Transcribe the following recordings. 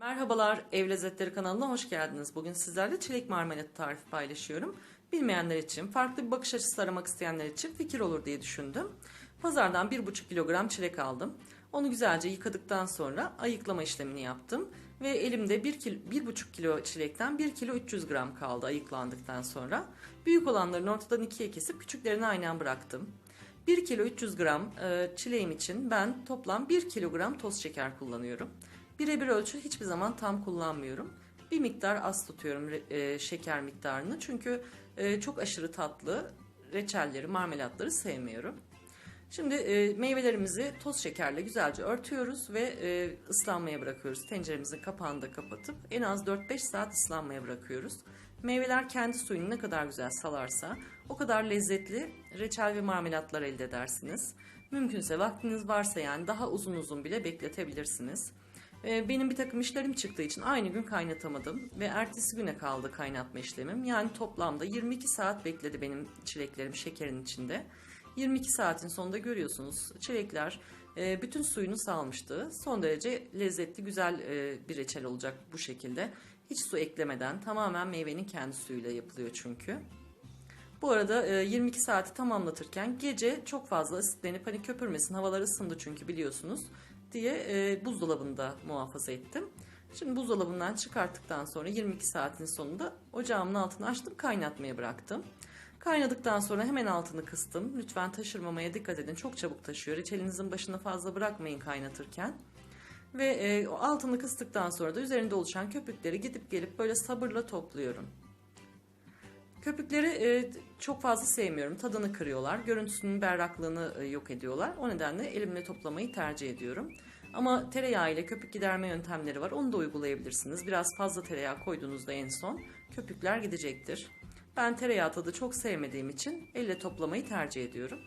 Merhabalar, Ev Lezzetleri kanalına hoş geldiniz. Bugün sizlerle çilek marmelatı tarifi paylaşıyorum. Bilmeyenler için, farklı bir bakış açısı aramak isteyenler için fikir olur diye düşündüm. Pazardan 1,5 kilogram çilek aldım. Onu güzelce yıkadıktan sonra ayıklama işlemini yaptım. Ve elimde 1 kilo, 1,5 kilo çilekten 1 kilo 300 gram kaldı ayıklandıktan sonra. Büyük olanların ortadan ikiye kesip küçüklerini aynen bıraktım. 1 kilo 300 gram çileğim için ben toplam 1 kilogram toz şeker kullanıyorum. Birebir ölçü hiçbir zaman tam kullanmıyorum. Bir miktar az tutuyorum e, şeker miktarını çünkü e, çok aşırı tatlı reçelleri, marmelatları sevmiyorum. Şimdi e, meyvelerimizi toz şekerle güzelce örtüyoruz ve e, ıslanmaya bırakıyoruz. Tenceremizin kapağını da kapatıp en az 4-5 saat ıslanmaya bırakıyoruz. Meyveler kendi suyunu ne kadar güzel salarsa o kadar lezzetli reçel ve marmelatlar elde edersiniz. Mümkünse vaktiniz varsa yani daha uzun uzun bile bekletebilirsiniz. Ee, benim bir takım işlerim çıktığı için aynı gün kaynatamadım ve ertesi güne kaldı kaynatma işlemim. Yani toplamda 22 saat bekledi benim çileklerim şekerin içinde. 22 saatin sonunda görüyorsunuz çilekler e, bütün suyunu salmıştı. Son derece lezzetli güzel e, bir reçel olacak bu şekilde. Hiç su eklemeden tamamen meyvenin kendi suyuyla yapılıyor çünkü. Bu arada 22 e, saati tamamlatırken gece çok fazla asitlenip hani köpürmesin havalar ısındı çünkü biliyorsunuz diye e, buzdolabında muhafaza ettim. Şimdi buzdolabından çıkarttıktan sonra 22 saatin sonunda ocağımın altını açtım kaynatmaya bıraktım. Kaynadıktan sonra hemen altını kıstım. Lütfen taşırmamaya dikkat edin. Çok çabuk taşıyor. Reçelinizin başına fazla bırakmayın kaynatırken. Ve e, altını kıstıktan sonra da üzerinde oluşan köpükleri gidip gelip böyle sabırla topluyorum. Köpükleri e, çok fazla sevmiyorum. Tadını kırıyorlar. Görüntüsünün berraklığını e, yok ediyorlar. O nedenle elimle toplamayı tercih ediyorum. Ama tereyağı ile köpük giderme yöntemleri var. Onu da uygulayabilirsiniz. Biraz fazla tereyağı koyduğunuzda en son köpükler gidecektir. Ben tereyağı tadı çok sevmediğim için elle toplamayı tercih ediyorum.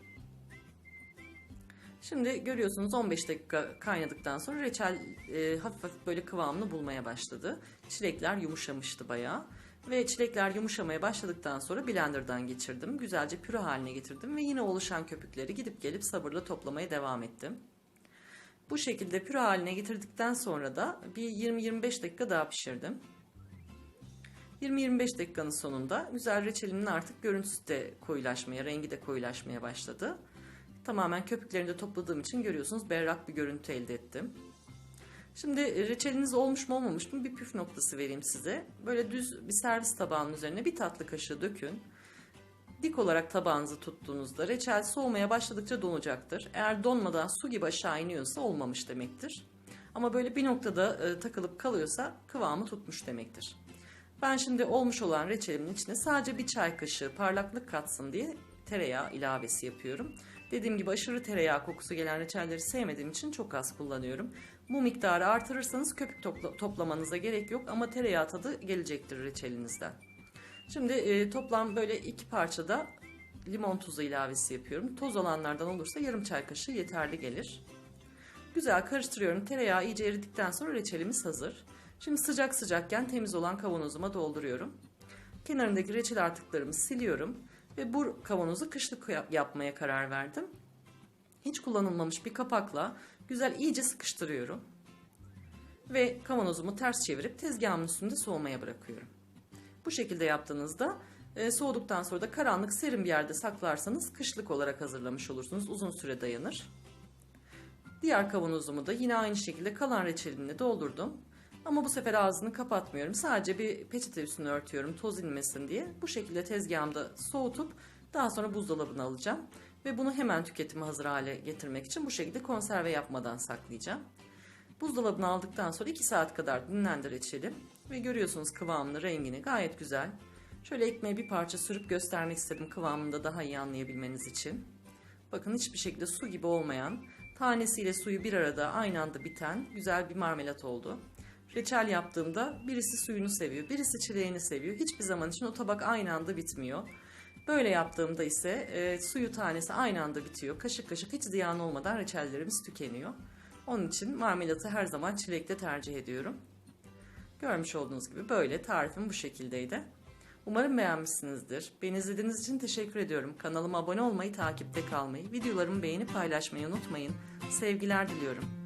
Şimdi görüyorsunuz 15 dakika kaynadıktan sonra reçel e, hafif hafif böyle kıvamını bulmaya başladı. Çilekler yumuşamıştı bayağı. Ve çilekler yumuşamaya başladıktan sonra blenderdan geçirdim. Güzelce püre haline getirdim ve yine oluşan köpükleri gidip gelip sabırla toplamaya devam ettim. Bu şekilde püre haline getirdikten sonra da bir 20-25 dakika daha pişirdim. 20-25 dakikanın sonunda güzel reçelimin artık görüntüsü de koyulaşmaya, rengi de koyulaşmaya başladı. Tamamen köpüklerini de topladığım için görüyorsunuz berrak bir görüntü elde ettim. Şimdi e, reçeliniz olmuş mu olmamış mı bir püf noktası vereyim size. Böyle düz bir servis tabağının üzerine bir tatlı kaşığı dökün. Dik olarak tabağınızı tuttuğunuzda reçel soğumaya başladıkça donacaktır. Eğer donmadan su gibi aşağı iniyorsa olmamış demektir. Ama böyle bir noktada e, takılıp kalıyorsa kıvamı tutmuş demektir. Ben şimdi olmuş olan reçelimin içine sadece bir çay kaşığı parlaklık katsın diye tereyağı ilavesi yapıyorum. Dediğim gibi aşırı tereyağı kokusu gelen reçelleri sevmediğim için çok az kullanıyorum. Bu miktarı artırırsanız köpük topla, toplamanıza gerek yok ama tereyağı tadı gelecektir reçelinizden. Şimdi e, toplam böyle iki parçada limon tuzu ilavesi yapıyorum. Toz olanlardan olursa yarım çay kaşığı yeterli gelir. Güzel karıştırıyorum. Tereyağı iyice eridikten sonra reçelimiz hazır. Şimdi sıcak sıcakken temiz olan kavanozuma dolduruyorum. Kenarındaki reçel artıklarımı siliyorum ve bu kavanozu kışlık yapmaya karar verdim. Hiç kullanılmamış bir kapakla güzel iyice sıkıştırıyorum. Ve kavanozumu ters çevirip tezgahımın üstünde soğumaya bırakıyorum. Bu şekilde yaptığınızda e, soğuduktan sonra da karanlık serin bir yerde saklarsanız kışlık olarak hazırlamış olursunuz. Uzun süre dayanır. Diğer kavanozumu da yine aynı şekilde kalan reçelimle doldurdum. Ama bu sefer ağzını kapatmıyorum. Sadece bir peçete üstünü örtüyorum toz inmesin diye. Bu şekilde tezgahımda soğutup daha sonra buzdolabına alacağım. Ve bunu hemen tüketime hazır hale getirmek için bu şekilde konserve yapmadan saklayacağım. Buzdolabına aldıktan sonra 2 saat kadar dinlendir reçeli. Ve görüyorsunuz kıvamını, rengini gayet güzel. Şöyle ekmeğe bir parça sürüp göstermek istedim kıvamını da daha iyi anlayabilmeniz için. Bakın hiçbir şekilde su gibi olmayan, tanesiyle suyu bir arada aynı anda biten güzel bir marmelat oldu. Reçel yaptığımda birisi suyunu seviyor, birisi çileğini seviyor. Hiçbir zaman için o tabak aynı anda bitmiyor. Böyle yaptığımda ise e, suyu tanesi aynı anda bitiyor. Kaşık kaşık hiç ziyan olmadan reçellerimiz tükeniyor. Onun için marmelatı her zaman çilekte tercih ediyorum. Görmüş olduğunuz gibi böyle tarifim bu şekildeydi. Umarım beğenmişsinizdir. Beni izlediğiniz için teşekkür ediyorum. Kanalıma abone olmayı, takipte kalmayı, videolarımı beğenip paylaşmayı unutmayın. Sevgiler diliyorum.